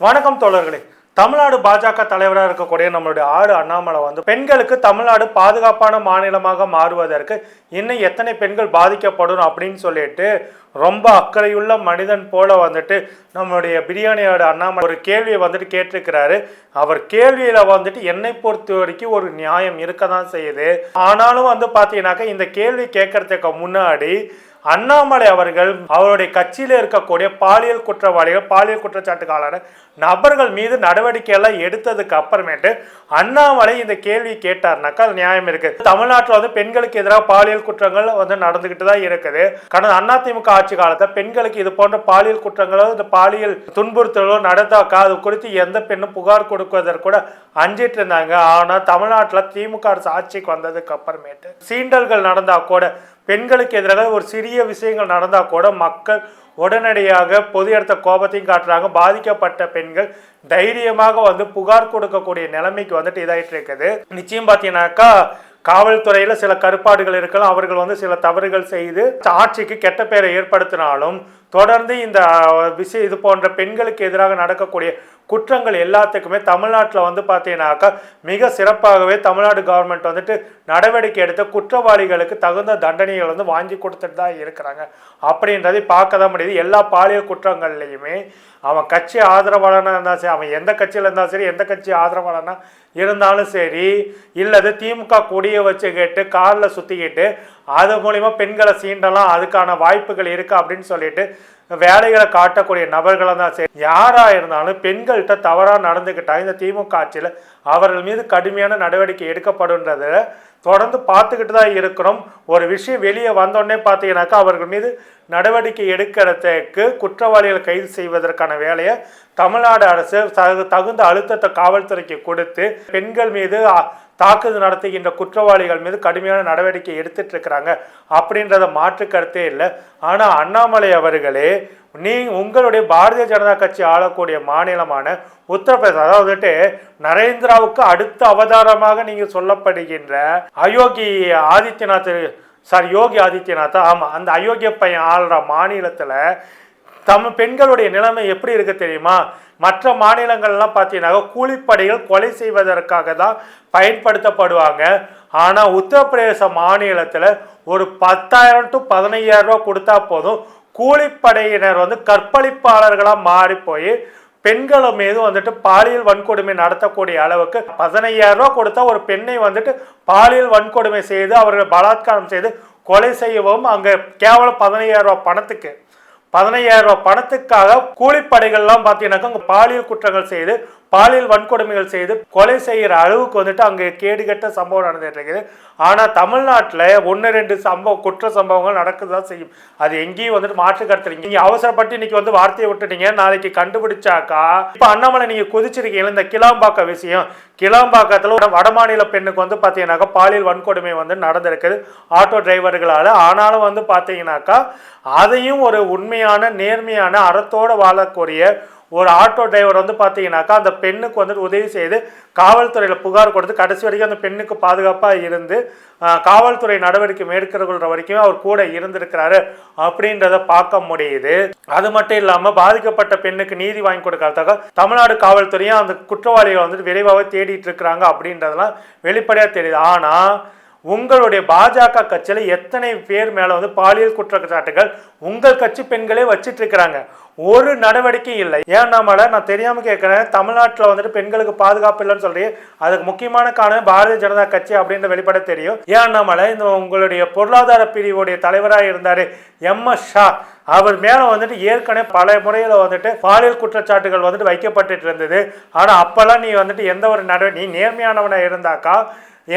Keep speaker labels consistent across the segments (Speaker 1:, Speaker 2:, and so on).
Speaker 1: வணக்கம் தோழர்களே. தமிழ்நாடு பாஜக தலைவராக இருக்கக்கூடிய நம்மளுடைய ஆறு அண்ணாமலை வந்து பெண்களுக்கு தமிழ்நாடு பாதுகாப்பான மாநிலமாக மாறுவதற்கு இன்னும் எத்தனை பெண்கள் பாதிக்கப்படும் அப்படின்னு சொல்லிட்டு ரொம்ப அக்கறையுள்ள மனிதன் போல வந்துட்டு நம்மளுடைய பிரியாணியோட அண்ணாமலை ஒரு கேள்வியை வந்துட்டு கேட்டிருக்கிறாரு. அவர் கேள்வியில வந்துட்டு என்னை பொறுத்த வரைக்கும் ஒரு நியாயம் இருக்க தான் செய்யுது. ஆனாலும் வந்து பார்த்தீங்கன்னாக்கா இந்த கேள்வி கேட்கறதுக்கு முன்னாடி அண்ணாமலை அவர்கள் அவருடைய கட்சியில் இருக்கக்கூடிய பாலியல் குற்றவாளிகள் பாலியல் குற்றச்சாட்டுக்காளான நபர்கள் மீது நடவடிக்கை எல்லாம் எடுத்ததுக்கு அப்புறமேட்டு அண்ணாமலை இந்த கேள்வி கேட்டார்னாக்கா அது நியாயம் இருக்கு. தமிழ்நாட்டில் வந்து பெண்களுக்கு எதிராக பாலியல் குற்றங்கள் வந்து நடந்துகிட்டு தான் இருக்குது. கடந்த அதிமுக ஆட்சி காலத்தில் பெண்களுக்கு இது போன்ற பாலியல் குற்றங்களோ இந்த பாலியல் துன்புறுத்தலோ நடந்தாக்கா அது குறித்து எந்த பெண்ணும் புகார் கொடுக்குவதற்கு கூட அஞ்சிட்டு இருந்தாங்க. ஆனால் தமிழ்நாட்டில் திமுக அரசு ஆட்சிக்கு வந்ததுக்கு அப்புறமேட்டு சீண்டல்கள் நடந்தா கூட பெண்களுக்கு எதிராக ஒரு சிறிய விஷயங்கள் நடந்தால் கூட மக்கள் உடனடியாக பொது இடத்த கோபத்தையும் காட்டுறாங்க. பாதிக்கப்பட்ட பெண்கள் தைரியமாக வந்து புகார் கொடுக்கக்கூடிய நிலைமைக்கு வந்துட்டு இதாயிட்டு இருக்குது. நிச்சயம் பார்த்தீங்கன்னாக்கா காவல்துறையில் சில கருப்பாடுகள் இருக்கலாம். அவர்கள் வந்து சில தவறுகள் செய்து ஆட்சிக்கு கெட்ட பேரை ஏற்படுத்தினாலும் தொடர்ந்து இந்த விஷயம் இது போன்ற பெண்களுக்கு எதிராக நடக்கக்கூடிய குற்றங்கள் எல்லாத்துக்குமே தமிழ்நாட்டில் வந்து பார்த்தீங்கன்னாக்கா மிக சிறப்பாகவே தமிழ்நாடு கவர்மெண்ட் வந்துட்டு நடவடிக்கை எடுத்து குற்றவாளிகளுக்கு தகுந்த தண்டனைகள் வந்து வாங்கி கொடுத்துட்டு தான் இருக்கிறாங்க. அப்படின்றதை பார்க்க தான் முடியுது. எல்லா பாலியல் குற்றங்கள்லையுமே அவன் கட்சி ஆதரவாளனாக இருந்தாலும் சரி அவன் எந்த கட்சியில் இருந்தாலும் சரி எந்த கட்சி ஆதரவாளனாக இருந்தாலும் சரி இல்லது திமுக கொடியை வச்சு கேட்டு காரில் சுற்றிக்கிட்டு அது மூலிமா பெண்களை சீண்டலாம் அதுக்கான வாய்ப்புகள் இருக்குது அப்படின்னு சொல்லிட்டு வேலைகளை காட்டக்கூடிய நபர்களாக தான் சரி யாராக இருந்தாலும் பெண்கள்கிட்ட தவறாக நடந்துக்கிட்டால் இந்த திமுக ஆட்சியில் அவர்கள் மீது கடுமையான நடவடிக்கை எடுக்கப்படுன்றதை தொடர்ந்து பார்த்துக்கிட்டு தான் இருக்கிறோம். ஒரு விஷயம் வெளியே வந்தோடனே பார்த்தீங்கன்னாக்கா அவர்கள் மீது நடவடிக்கை எடுக்கிறதுக்கு குற்றவாளிகளை கைது செய்வதற்கான வேலையை தமிழ்நாடு அரசு தகு- தகுந்த அழுத்தத்தை காவல்துறைக்கு கொடுத்து பெண்கள் மீது தாக்குதல் நடத்துகின்ற குற்றவாளிகள் மீது கடுமையான நடவடிக்கை எடுத்துட்டு இருக்கிறாங்க. அப்படின்றத மாற்று கருத்தே இல்லை. ஆனால் அண்ணாமலை அவர்களே நீ உங்களுடைய பாரதிய ஜனதா கட்சி ஆளக்கூடிய மாநிலமான உத்தரப்பிரதேசம் அதாவது வந்துட்டு நரேந்திராவுக்கு அடுத்த அவதாரமாக நீங்கள் சொல்லப்படுகின்ற அயோகி ஆதித்யநாத் சாரி யோகி ஆதித்யநாத் ஆமாம் அந்த அயோக்கிய பையன் ஆள்ற மாநிலத்தில் தம் பெண்களுடைய நிலைமை எப்படி இருக்கு தெரியுமா? மற்ற மாநிலங்கள்லாம் பார்த்தீங்கன்னா கூலிப்படைகள் கொலை செய்வதற்காக தான் பயன்படுத்தப்படுவாங்க. ஆனால் உத்தரப்பிரதேச மாநிலத்தில் ஒரு பத்தாயிரம் டு பதினையாயிரம் ரூபா கொடுத்தா போதும். கூலிப்படையினர் வந்து கற்பழிப்பாளர்களாக மாறி போய் பெண்களும் மீது வந்துட்டு பாலியல் வன்கொடுமை நடத்தக்கூடிய அளவுக்கு பதினையாயிரம் ரூபா கொடுத்தா ஒரு பெண்ணை வந்துட்டு பாலியல் வன்கொடுமை செய்து அவர்களை பலாத்காரம் செய்து கொலை செய்யவும் அங்கே கேவலம் பதினையாயிரம் ரூபா பணத்துக்கு. பதினையாயிரம் ரூபா பணத்துக்காக கூலிப்படைகள்லாம் பார்த்தீங்கன்னாக்கா அங்கே பாலியல் குற்றங்கள் செய்து பாலியல் வன்கொடுமைகள் செய்து கொலை செய்கிற அளவுக்கு வந்துட்டு அங்கே கேடுகட்ட சம்பவம் நடந்துட்டு இருக்குது ஆனால் தமிழ்நாட்டில் ஒன்று ரெண்டு சம்பவம் குற்ற சம்பவங்கள் நடக்குது தான் செய்யும். அது எங்கேயும் வந்துட்டு மாற்று கருத்துறீங்க நீங்கள் அவசரப்பட்டு இன்னைக்கு வந்து வார்த்தையை விட்டுட்டீங்க. நாளைக்கு கண்டுபிடிச்சாக்கா இப்போ அண்ணாமலை நீங்கள் குதிச்சிருக்கீங்களா இந்த கிளாம்பாக்க விஷயம். கிளாம்பாக்கத்தில் வடமாநில பெண்ணுக்கு வந்து பார்த்தீங்கன்னாக்கா பாலியல் வன்கொடுமை வந்து நடந்திருக்குது. ஆட்டோ டிரைவர்களால். ஆனாலும் வந்து பார்த்தீங்கன்னாக்கா அதையும் ஒரு உண்மையான நேர்மையான அறத்தோடு வாழக்கூடிய ஒரு ஆட்டோ டிரைவர் வந்து பார்த்தீங்கன்னாக்கா அந்த பெண்ணுக்கு வந்துட்டு உதவி செய்து காவல்துறையில் புகார் கொடுத்து கடைசி வரைக்கும் அந்த பெண்ணுக்கு பாதுகாப்பாக இருந்து காவல்துறை நடவடிக்கை மேற்கொள்கிற வரைக்கும் அவர் கூட இருந்திருக்கிறாரு அப்படின்றத பார்க்க முடியுது. அது மட்டும் இல்லாமல் பாதிக்கப்பட்ட பெண்ணுக்கு நீதி வாங்கி கொடுக்கறதுக்காக தமிழ்நாடு காவல்துறையும் அந்த குற்றவாளிகளை வந்துட்டு விரைவாக தேடிட்டு இருக்கிறாங்க அப்படின்றதெல்லாம் வெளிப்படையாக தெரியுது. ஆனால் உங்களுடைய பாஜக கட்சியில் எத்தனை பேர் மேலே வந்து பாலியல் குற்றச்சாட்டுகள் உங்கள் கட்சி பெண்களே வச்சிட்டு இருக்கிறாங்க. ஒரு நடவடிக்கை இல்லை. ஏன் நம்மள நான் தெரியாமல் கேட்குறேன் தமிழ்நாட்டில் வந்துட்டு பெண்களுக்கு பாதுகாப்பு இல்லைன்னு சொல்லி அதுக்கு முக்கியமான காரணம் பாரதிய ஜனதா கட்சி அப்படின்ற வெளிப்பட தெரியும். ஏன் நம்மள இந்த உங்களுடைய பொருளாதார பிரிவுடைய தலைவராக இருந்தார் எம். எஸ். ஷா. அவர் மேலே வந்துட்டு ஏற்கனவே பல முறையில் வந்துட்டு பாலியல் குற்றச்சாட்டுகள் வந்துட்டு வைக்கப்பட்டுட்டு இருந்தது. ஆனால் அப்போல்லாம் நீ வந்துட்டு எந்த ஒரு நடவடிக்கை நீ நேர்மையானவனாக இருந்தாக்கா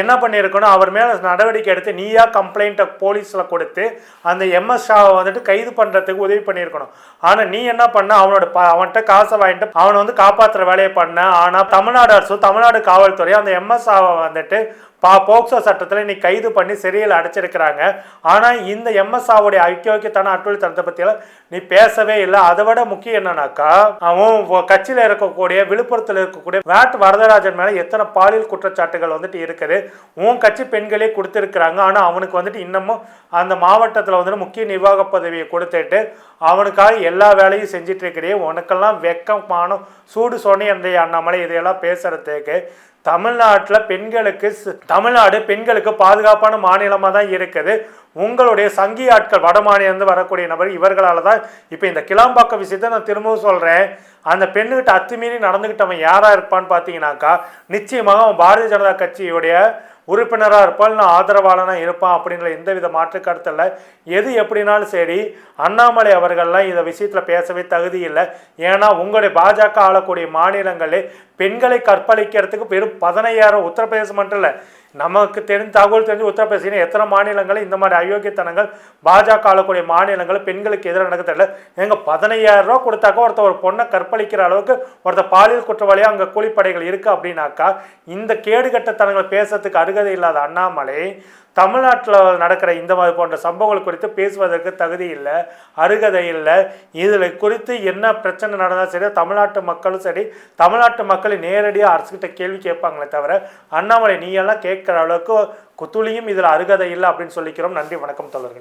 Speaker 1: என்ன பண்ணியிருக்கணும் அவர் மேலே நடவடிக்கை எடுத்து நீயா கம்ப்ளைண்ட்டை போலீஸில் கொடுத்து அந்த எம்எஸ் ஷாவை வந்துட்டு கைது பண்ணுறதுக்கு உதவி பண்ணியிருக்கணும் ஆனால் நீ என்ன பண்ண? அவனோட ப அவன்கிட்ட காசை வாங்கிட்டு அவனை வந்து காப்பாற்றுற வேலையை பண்ண. ஆனால் தமிழ்நாடு அரசு தமிழ்நாடு காவல்துறை அந்த எம்எஸ் ஷாவை வந்துட்டு பா போக்சோ சட்டத்தில் நீ கைது பண்ணி சிறையில் அடைச்சிருக்கிறாங்க. ஆனால் இந்த எம்எஸ்ஆவுடைய ஐக்கியோக்கியத்தான அட்டுழித்தனத்தை பற்றியெல்லாம் நீ பேசவே இல்லை. அதை விட முக்கியம் என்னன்னாக்கா அவன் கட்சியில் இருக்கக்கூடிய விழுப்புரத்தில் இருக்கக்கூடிய வேட் வரதராஜன் மேலே எத்தனை பாலியல் குற்றச்சாட்டுகள் வந்துட்டு இருக்குது. உன் கட்சி பெண்களே கொடுத்துருக்குறாங்க. ஆனால் அவனுக்கு வந்துட்டு இன்னமும் அந்த மாவட்டத்தில் வந்துட்டு முக்கிய நிர்வாக பதவியை கொடுத்துட்டு அவனுக்காக எல்லா வேலையும் செஞ்சிட்டு இருக்கிறே உனக்கெல்லாம் வெக்கம் மானம் சூடு சொன்னி அந்த அண்ணாமலை இதையெல்லாம் பேசுறதுக்கு. தமிழ்நாட்டில் பெண்களுக்கு தமிழ்நாடு பெண்களுக்கு பாதுகாப்பான மாநிலமாக தான் இருக்குது. உங்களுடைய சங்கி ஆட்கள் வட மாநிலந்து வரக்கூடிய நபர் இவர்களால் தான் இப்போ இந்த கிளாம்பாக்கம் விஷயத்தை நான் திரும்பவும் சொல்கிறேன் அந்த பெண்ணுகிட்ட அத்துமீறி நடந்துக்கிட்டவன் யாராக இருப்பான்னு பார்த்தீங்கன்னாக்கா நிச்சயமாக அவன் பாரதிய ஜனதா கட்சியுடைய உறுப்பினராக இருப்பான் நான் ஆதரவாளனாக இருப்பான் அப்படின்ற எந்த வித மாற்று கருத்து இல்லை. எது எப்படினாலும் சரி அண்ணாமலை அவர்கள்லாம் இந்த விஷயத்தில் பேசவே தகுதி இல்லை. ஏன்னா உங்களுடைய பாஜக ஆளக்கூடிய மாநிலங்களே பெண்களை கற்பழிக்கிறதுக்கு வெறும் பதினையாயிரம் உத்தரப்பிரதேசம் மட்டும் இல்லை நமக்கு தெரிஞ்ச தகவல் தெரிஞ்சு உத்தரப்பிரதேசம் எத்தனை மாநிலங்கள் இந்த மாதிரி அயோக்கியத்தனங்கள் பாஜக ஆளக்கூடிய மாநிலங்கள் பெண்களுக்கு எதிராக நடக்க தெரியல. எங்க பதினையாயிரம் ரூபா கொடுத்தாக்கா ஒருத்தர் ஒரு பொண்ணை கற்பழிக்கிற அளவுக்கு ஒருத்தர் பாலியல் குற்றவாளியாக அங்கே கூலிப்படைகள் இருக்குது அப்படின்னாக்கா இந்த கேடுகட்டத்தனங்களை பேசுறதுக்கு அருகதை இல்லாத அண்ணாமலை தமிழ்நாட்டில் நடக்கிற இந்த மாதிரி போன்ற சம்பவங்கள் குறித்து பேசுவதற்கு தகுதி இல்லை அருகதை இல்லை. இதில் குறித்து என்ன பிரச்சனை நடந்தாலும் சரி தமிழ்நாட்டு மக்களும் சரி தமிழ்நாட்டு மக்கள் நேரடியாக அரசுக்கிட்ட கேள்வி கேட்பாங்களே தவிர அண்ணாமலை நீ எல்லாம் கேட்குற அளவுக்கு குத்துளியும் இதில் அருகதை இல்லை அப்படின்னு சொல்லிக்கிறோம். நன்றி வணக்கம் தோழர்களே.